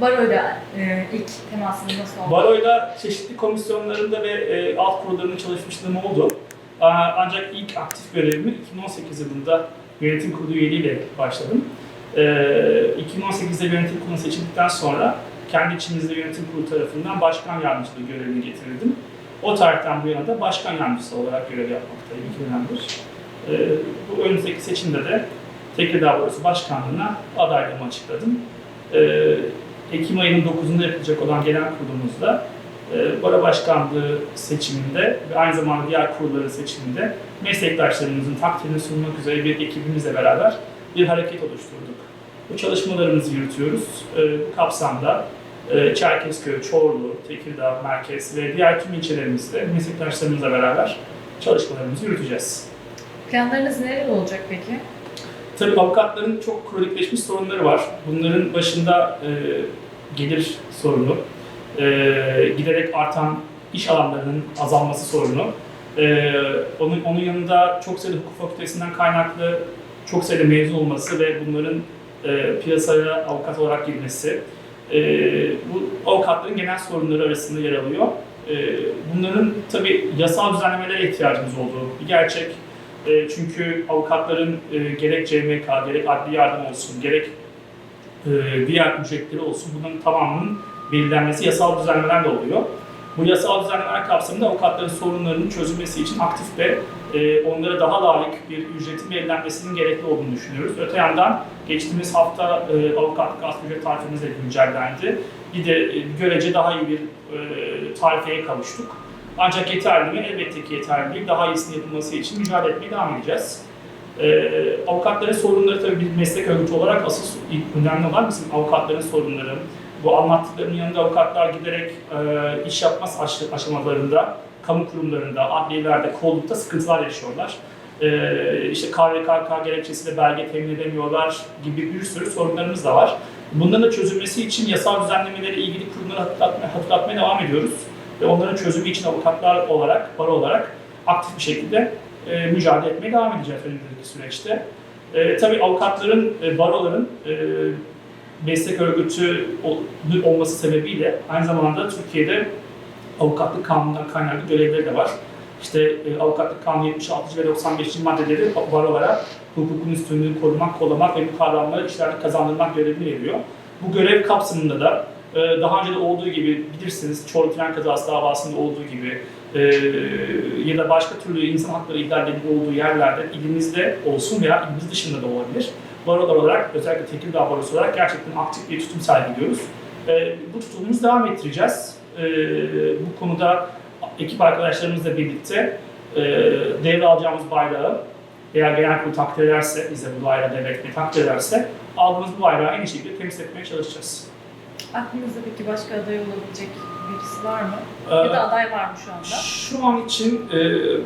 Baro'yla e, ilk temasın nasıl oldu? Baro'yla çeşitli komisyonlarında ve e, alt kurullarında çalışmışlığım oldu. Ancak ilk aktif görevimi 2018 yılında yönetim kurulu üyeliğiyle başladım. Ee, 2018'de yönetim kurulu seçildikten sonra kendi içimizde yönetim kurulu tarafından başkan yardımcılığı görevini getirildim. O tarihten bu yana da başkan yardımcısı olarak görev yapmaktayım iki dönemdir. Ee, bu önümüzdeki seçimde de Tekirdağ Barosu Başkanlığı'na adaylığımı açıkladım. Ekim ayının 9'unda yapılacak olan genel kurulumuzda e, Baro Başkanlığı seçiminde ve aynı zamanda diğer kurulların seçiminde meslektaşlarımızın takdirini sunmak üzere bir ekibimizle beraber bir hareket oluşturduk. Bu çalışmalarımızı yürütüyoruz. E, Bu kapsamda e, Çerkezköy, Çorlu, Tekirdağ, Merkez ve diğer tüm ilçelerimizde meslektaşlarımızla beraber çalışmalarımızı yürüteceğiz. Planlarınız neler olacak peki? Tabii avukatların çok kronikleşmiş sorunları var. Bunların başında e, gelir sorunu, e, giderek artan iş alanlarının azalması sorunu, e, onun, onun yanında çok sayıda hukuk fakültesinden kaynaklı çok sayıda mezun olması ve bunların e, piyasaya avukat olarak girmesi, e, bu avukatların genel sorunları arasında yer alıyor. E, bunların tabii yasal düzenlemelere ihtiyacımız olduğu bir gerçek. E, çünkü avukatların e, gerek CMK, gerek adli yardım olsun, gerek e, diğer ücretleri olsun bunların tamamının belirlenmesi yasal düzenlemelerle oluyor. Bu yasal düzenlemeler kapsamında avukatların sorunlarının çözülmesi için aktif ve e, onlara daha layık bir ücretin belirlenmesinin gerekli olduğunu düşünüyoruz. Öte yandan geçtiğimiz hafta e, avukatlık asgari ücret tarifemiz de güncellendi. Bir de e, görece daha iyi bir e, tarifeye kavuştuk. Ancak yeterli mi? Elbette ki yeterli değil. Daha iyisini yapılması için mücadele etmeye devam edeceğiz. Ee, avukatların sorunları tabii bir meslek örgütü olarak asıl önemli olan bizim avukatların sorunları. Bu anlattıklarımın yanında avukatlar giderek e, iş yapmaz aş- aşamalarında, kamu kurumlarında, adliyelerde, kollukta sıkıntılar yaşıyorlar. Ee, işte KVKK gerekçesiyle belge temin edemiyorlar gibi bir sürü sorunlarımız da var. Bunların da çözülmesi için yasal düzenlemeleri ilgili kurumları hatırlatmaya, hatırlatmaya devam ediyoruz ve onların çözümü için avukatlar olarak, baro olarak aktif bir şekilde e, mücadele etmeye devam edeceğiz önümüzdeki süreçte. E, tabii avukatların, e, baroların e, meslek örgütü ol- olması sebebiyle aynı zamanda Türkiye'de avukatlık kanunundan kaynaklı görevleri de var. İşte e, avukatlık kanunu 76. ve 95. maddeleri barolara hukukun üstünlüğünü korumak, kollamak ve bu kavramları işlerde kazandırmak görevini veriyor. Bu görev kapsamında da daha önce de olduğu gibi bilirsiniz Çorlu tren kazası davasında olduğu gibi e, ya da başka türlü insan hakları ihlallerinin olduğu yerlerde ilimizde olsun veya ilimiz dışında da olabilir. Barolar olarak özellikle Tekirdağ Barosu olarak gerçekten aktif bir tutum sergiliyoruz. E, bu tutumumuzu devam ettireceğiz. E, bu konuda ekip arkadaşlarımızla birlikte e, devralacağımız bayrağı eğer genel kurul takdir ederse, bize bu bayrağı devretmeyi takdir ederse aldığımız bu bayrağı en iyi şekilde temsil etmeye çalışacağız. Aklınızda peki başka aday olabilecek birisi var mı? Ee, Ya da aday var mı şu anda? Şu an için e,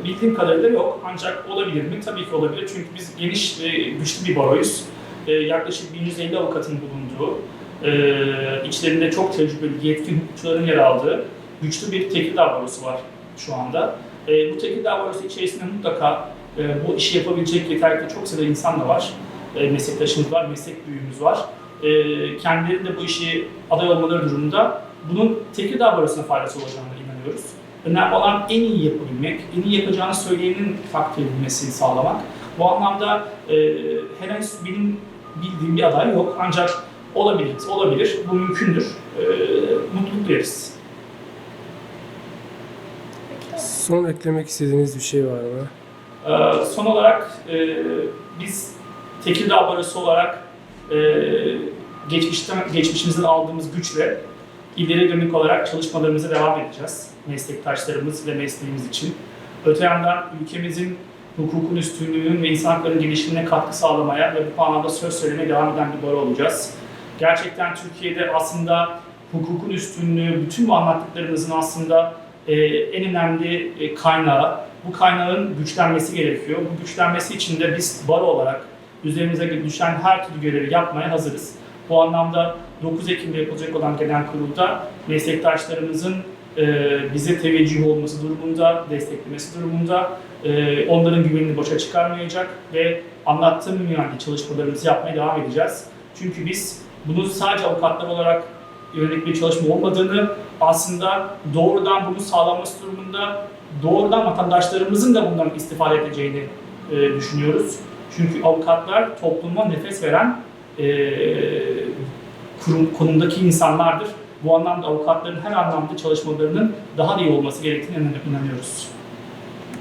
bildiğim kadarıyla yok. Ancak olabilir mi? Tabii ki olabilir. Çünkü biz geniş ve güçlü bir baroyuz. E, yaklaşık 1150 avukatın bulunduğu, e, içlerinde çok tecrübeli, yetkin hukukçuların yer aldığı güçlü bir Tekirdağ barosu var şu anda. E, bu Tekirdağ barosu içerisinde mutlaka e, bu işi yapabilecek yeterli çok sayıda insan da var. E, meslektaşımız var, meslek büyüğümüz var. E, kendileri de bu işi aday olmaları durumunda bunun Tekirdağ Barosu'na faydası olacağına inanıyoruz. Önemli olan en iyi yapabilmek, en iyi yapacağını söyleyenin takdir edilmesini sağlamak. Bu anlamda e, henüz benim bildiğim bir aday yok ancak olabilir, olabilir. Bu mümkündür. E, mutluluk duyarız. Son eklemek istediğiniz bir şey var mı? Ee, son olarak e, biz Tekirdağ Barosu olarak e, geçmişten geçmişimizden aldığımız güçle ileri dönük olarak çalışmalarımıza devam edeceğiz. Meslektaşlarımız ve mesleğimiz için. Öte yandan ülkemizin hukukun üstünlüğünün ve insan haklarının gelişimine katkı sağlamaya ve bu anlamda söz söylemeye devam eden bir baro olacağız. Gerçekten Türkiye'de aslında hukukun üstünlüğü, bütün bu anlattıklarımızın aslında e, en önemli e, kaynağı. Bu kaynağın güçlenmesi gerekiyor. Bu güçlenmesi için de biz baro olarak üzerimize düşen her türlü görevi yapmaya hazırız. Bu anlamda 9 Ekim'de yapılacak olan genel kurulda meslektaşlarımızın e, bize teveccüh olması durumunda, desteklemesi durumunda e, onların güvenini boşa çıkarmayacak ve anlattığım yönde çalışmalarımızı yapmaya devam edeceğiz. Çünkü biz bunu sadece avukatlar olarak yönelik bir çalışma olmadığını, aslında doğrudan bunu sağlanması durumunda doğrudan vatandaşlarımızın da bundan istifade edeceğini e, düşünüyoruz. Çünkü avukatlar topluma nefes veren e, kurum, konumdaki insanlardır. Bu anlamda avukatların her anlamda çalışmalarının daha da iyi olması gerektiğine inanıyoruz.